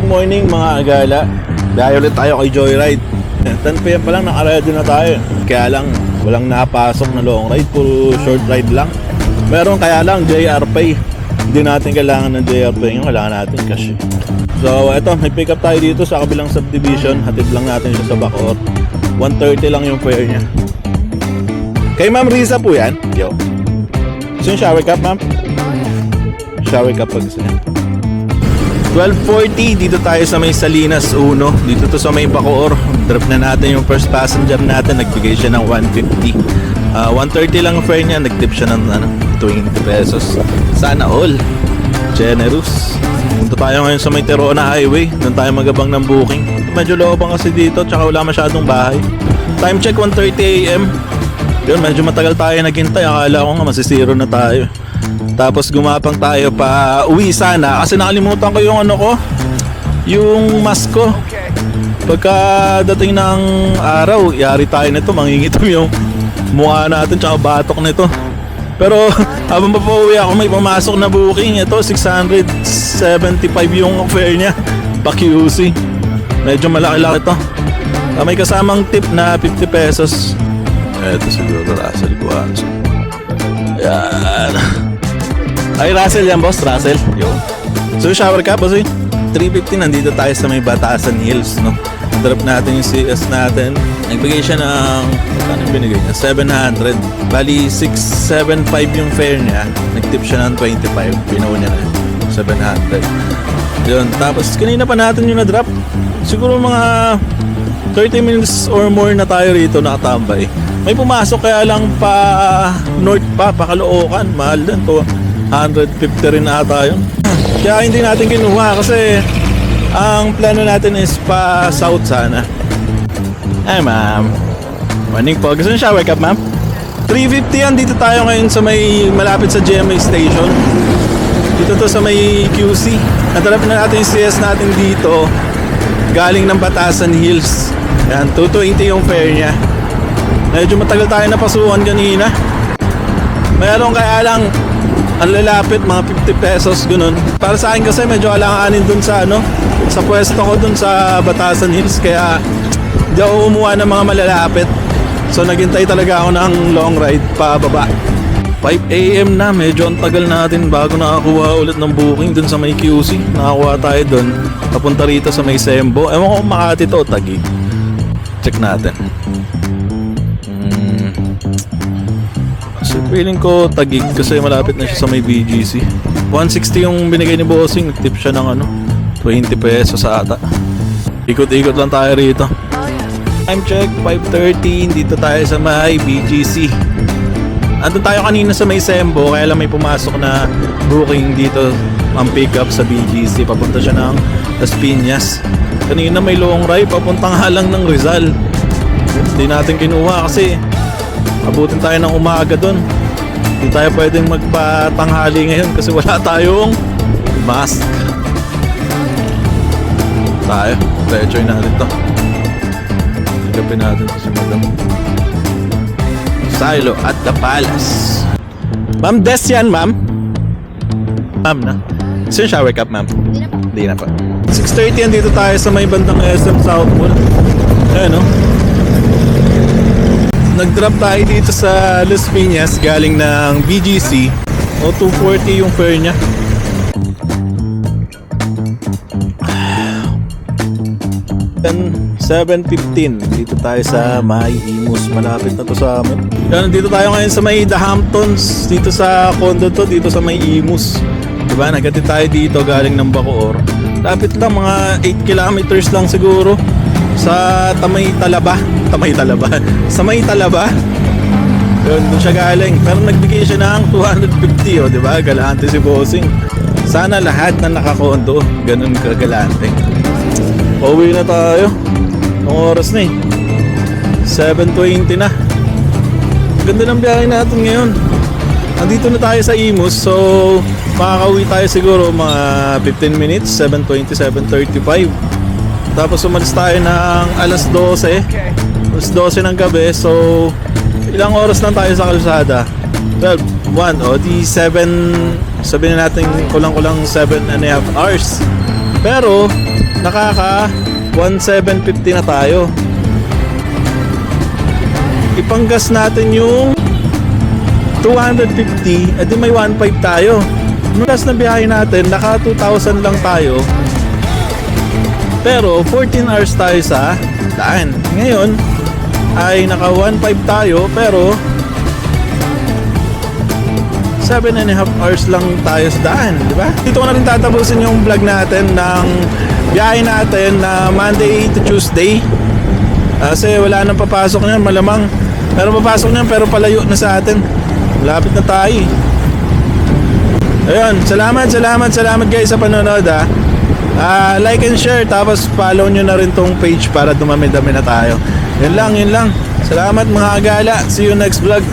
good morning mga agala. Dahil ulit tayo kay Joyride. 10pm pa lang nakaready na tayo. Kaya lang walang napasok na long ride, puro short ride lang. Meron kaya lang JR Pay. Hindi natin kailangan ng JR Pay ngayon, kailangan natin cash. So eto, may pick up tayo dito sa kabilang subdivision. Hatid lang natin siya sa Bacoor. 130 lang yung fare niya. Kay Ma'am Riza po yan. Yo. Gusto yung shower cup, ma'am? Shower cup pag gusto niya. 12.40, dito tayo sa may Salinas 1. Dito to sa may Bacoor. Drop na natin yung first passenger natin. Nagbigay siya ng 150. Ah, 130 lang ang fare niya. Nagtip siya ng ano, 20 pesos. Sana all. Generous. Punta tayo ngayon sa may Terona Highway. Doon tayo magabang ng booking. Medyo loobang kasi dito. Tsaka wala masyadong bahay. Time check 1.30 a.m. Yun, medyo matagal tayo naghintay. Akala ko nga masisiro na tayo. Tapos gumapang tayo pa uwi sana kasi nakalimutan ko yung ano ko, yung mask ko. Pagka dating ng araw, yari tayo nito, mangingitim yung mukha natin tsaka batok nito. Pero habang pa pauwi ako, may pumasok na booking. Ito, 675 yung fare niya. Pa-QC. Medyo malaki-laki to. Ah, may kasamang tip na 50 pesos. Ito siguro Russell Guanzo. Yan. Ay, Russell yan, boss. Russell. Yo. So, shower cap, boss. eh. 350, nandito tayo sa may Batasan Hills, no? Drop natin yung CS natin. Nagbigay siya ng, ano binigay niya? 700. Bali, 675 yung fare niya. Nagtip siya ng 25. Binuo niya na yun. 700. Yun. Tapos, kanina pa natin yung na-drop. Siguro mga 30 minutes or more na tayo rito nakatambay. May pumasok kaya lang pa north pa, pa Caloocan. Mahal din to. 150 rin ata yun. Kaya hindi natin kinuha kasi ang plano natin is pa south sana. Ay ma'am. Morning po. Gusto niyo shower cup ma'am? 350 yan. Dito tayo ngayon sa may malapit sa GMA station. Dito to sa may QC. Natarap na natin yung CS natin dito. Galing ng Batasan Hills. Yan, 220 yung fare niya. Medyo matagal tayo napasukan kanina. Mayroon kaya lang ang lalapit, mga 50 pesos, ganun. Para sa akin kasi medyo alanganin dun sa ano, sa pwesto ko dun sa Batasan Hills, kaya hindi ako umuha ng mga malalapit. So naghintay talaga ako ng long ride pababa. 5 a.m. na, medyo ang tagal natin bago nakakuha ulit ng booking dun sa may QC. Nakakuha tayo dun, papunta rito sa may Sembo. Ewan ko Makati to o Taguig. Check natin. Feeling ko tagig kasi malapit na siya sa may BGC. 160 yung binigay ni Bossing. Nag-tip siya ng ano, 20 pesos sa ata. Ikot-ikot lang tayo rito. Time check, 5.13. Dito tayo sa may BGC. Andun tayo kanina sa may Sembo, kaya lang may pumasok na booking dito ang pick up sa BGC. Papunta siya ng Las Piñas. Kanina may long ride, papuntang halang ng Rizal. Hindi natin kinuha kasi abutin tayo ng umaga doon. Hindi tayo pwedeng magpatanghali ngayon kasi wala tayong mask. Tayo, diretsoy natin to. Sigapin natin to si Madam. Silo at the Palace. Ma'am, Des yan, ma'am. Ma'am na. Yung shower cup, ma'am? Hindi na po. Hindi na pa. 6.30 yan dito tayo sa may bandang SM South Mall. Ayan, no? Nag-drop tayo dito sa Las Piñas galing ng BGC. O 240 yung fare niya. Then 7.15 dito tayo sa May Imus malapit na to sa amin yan dito tayo ngayon sa may The Hamptons. Dito sa condo to dito sa may Imus diba? Nagati tayo dito galing ng Bacoor. Lapit lang mga 8 kilometers lang siguro sa Tamay Talaba Tamay Talaba sa may Talaba yun doon siya galing pero nagbigay siya ng 250 oh diba galante si Bossing sana lahat na nakakondo ganun kagalante Pauwi na tayo. Anong oras na eh? 7.20 na. Ganda ng biyahe natin ngayon. Nandito na tayo sa Imus, so makakauwi tayo siguro mga 15 minutes, 7.20, 7.35. Tapos umalis tayo ng alas 12. Alas 12 ng gabi, so ilang oras lang tayo sa kalsada? 12, 1, o di 7, sabihin na natin kulang-kulang 7 and a half hours. Pero, nakaka 1,750 na tayo. Ipanggas natin yung 250, edi may 1.5 tayo. Nung last na biyahe natin, naka 2,000 lang tayo. Pero 14 hours tayo sa daan. Ngayon, ay naka 1.5 tayo pero 7 and a half hours lang tayo sa daan, di ba? Dito ko na rin tatapusin yung vlog natin ng biyahe natin na Monday to Tuesday. Kasi wala nang papasok niyan, malamang. Pero papasok niyan pero palayo na sa atin. Malapit na tayo. eh. Ayun, salamat, salamat, salamat guys sa panonood ha. Ah, like and share tapos follow nyo na rin tong page para dumami-dami na tayo. Yun lang, yun lang. Salamat mga agala. See you next vlog.